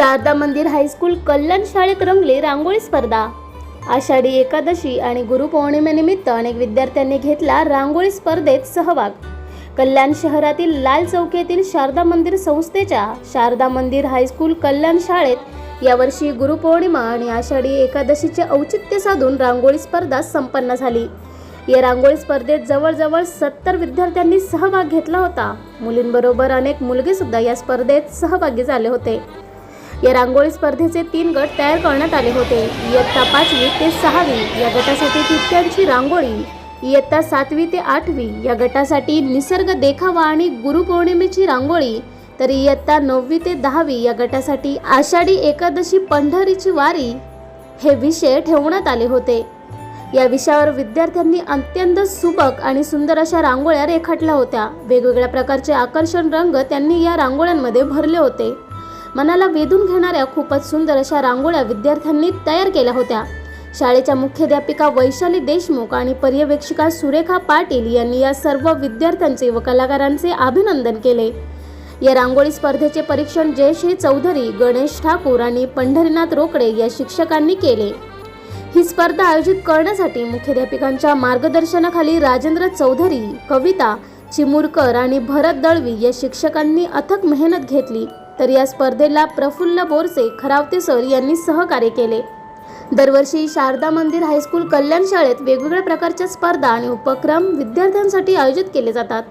शारदा मंदिर हायस्कूल कल्याण शाळेत रंगली रांगोळी स्पर्धा. आषाढी एकादशी आणि गुरुपौर्णिमेनिमित्त अनेक विद्यार्थ्यांनी घेतला रांगोळी स्पर्धेत सहभाग. कल्याण शहरातील लाल चौक येथील शारदा मंदिर संस्थेच्या शारदा मंदिर हायस्कूल कल्याण शाळेत यावर्षी गुरुपौर्णिमा आणि आषाढी एकादशीचे औचित्य साधून रांगोळी स्पर्धा संपन्न झाली. या रांगोळी स्पर्धेत जवळजवळ सत्तर विद्यार्थ्यांनी सहभाग घेतला होता. मुलींबरोबर अनेक मुलगे सुद्धा या स्पर्धेत सहभागी झाले होते. या रांगोळी स्पर्धेचे तीन गट तयार करण्यात आले होते. इयत्ता पाचवी ते सहावी या गटासाठी तितक्यांची रांगोळी इयत्ता सातवी ते आठवी या गटासाठी निसर्ग देखावा आणि गुरुपौर्णिमेची रांगोळी तर इयत्ता नववी ते दहावी या गटासाठी आषाढी एकादशी पंढरीची वारी हे विषय ठेवण्यात आले होते. या विषयावर विद्यार्थ्यांनी अत्यंत सुबक आणि सुंदर अशा रांगोळ्या रेखाटल्या होत्या. वेगवेगळ्या प्रकारचे आकर्षण रंग त्यांनी या रांगोळ्यांमध्ये भरले होते. मनाला वेधून घेणाऱ्या खूपच सुंदर अशा रांगोळ्या विद्यार्थ्यांनी तयार केल्या होत्या. शाळेच्या मुख्याध्यापिका वैशाली देशमुख आणि पर्यवेक्षिका सुरेखा पाटील यांनी या सर्व विद्यार्थ्यांचे व कलाकारांचे अभिनंदन केले. या रांगोळी स्पर्धेचे परीक्षण जयश्री चौधरी गणेश ठाकूर आणि पंढरीनाथ रोकडे या शिक्षकांनी केले. ही स्पर्धा आयोजित करण्यासाठी मुख्याध्यापिकांच्या मार्गदर्शनाखाली राजेंद्र चौधरी कविता चिमुरकर आणि भरत दळवी या शिक्षकांनी अथक मेहनत घेतली. तर या स्पर्धेला प्रफुल्ल बोरसे खरावते सर यांनी सहकार्य केले. दरवर्षी शारदा मंदिर हायस्कूल कल्याण शाळेत वेगवेगळ्या प्रकारच्या स्पर्धा आणि उपक्रम विद्यार्थ्यांसाठी आयोजित केले जातात.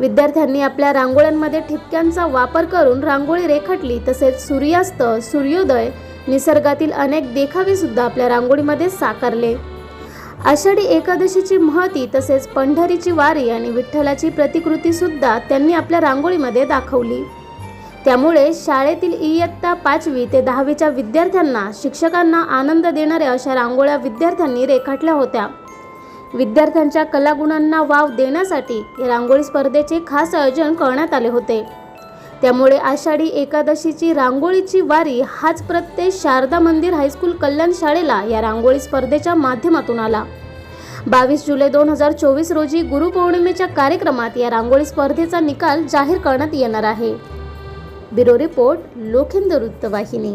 विद्यार्थ्यांनी आपल्या रांगोळ्यांमध्ये ठिपक्यांचा वापर करून रांगोळी रेखाटली तसेच सूर्यास्त सूर्योदय निसर्गातील अनेक देखावे सुद्धा आपल्या रांगोळीमध्ये साकारले. आषाढी एकादशीची महती तसेच पंढरीची वारी आणि विठ्ठलाची प्रतिकृती सुद्धा त्यांनी आपल्या रांगोळीमध्ये दाखवली. त्यामुळे शाळेतील इयत्ता पाचवी ते दहावीच्या विद्यार्थ्यांना शिक्षकांना आनंद देणाऱ्या अशा रांगोळ्या विद्यार्थ्यांनी रेखाटल्या होत्या. विद्यार्थ्यांच्या कलागुणांना वाव देण्यासाठी या रांगोळी स्पर्धेचे खास आयोजन करण्यात आले होते. त्यामुळे आषाढी एकादशीची रांगोळीची वारी हाच प्रत्यय शारदा मंदिर हायस्कूल कल्याण शाळेला या रांगोळी स्पर्धेच्या माध्यमातून आला. बावीस जुलै दोन हजार चोवीस रोजी गुरुपौर्णिमेच्या कार्यक्रमात या रांगोळी स्पर्धेचा निकाल जाहीर करण्यात येणार आहे. ब्युरो रिपोर्ट लोखेंद्र वृत्तवाहिनी.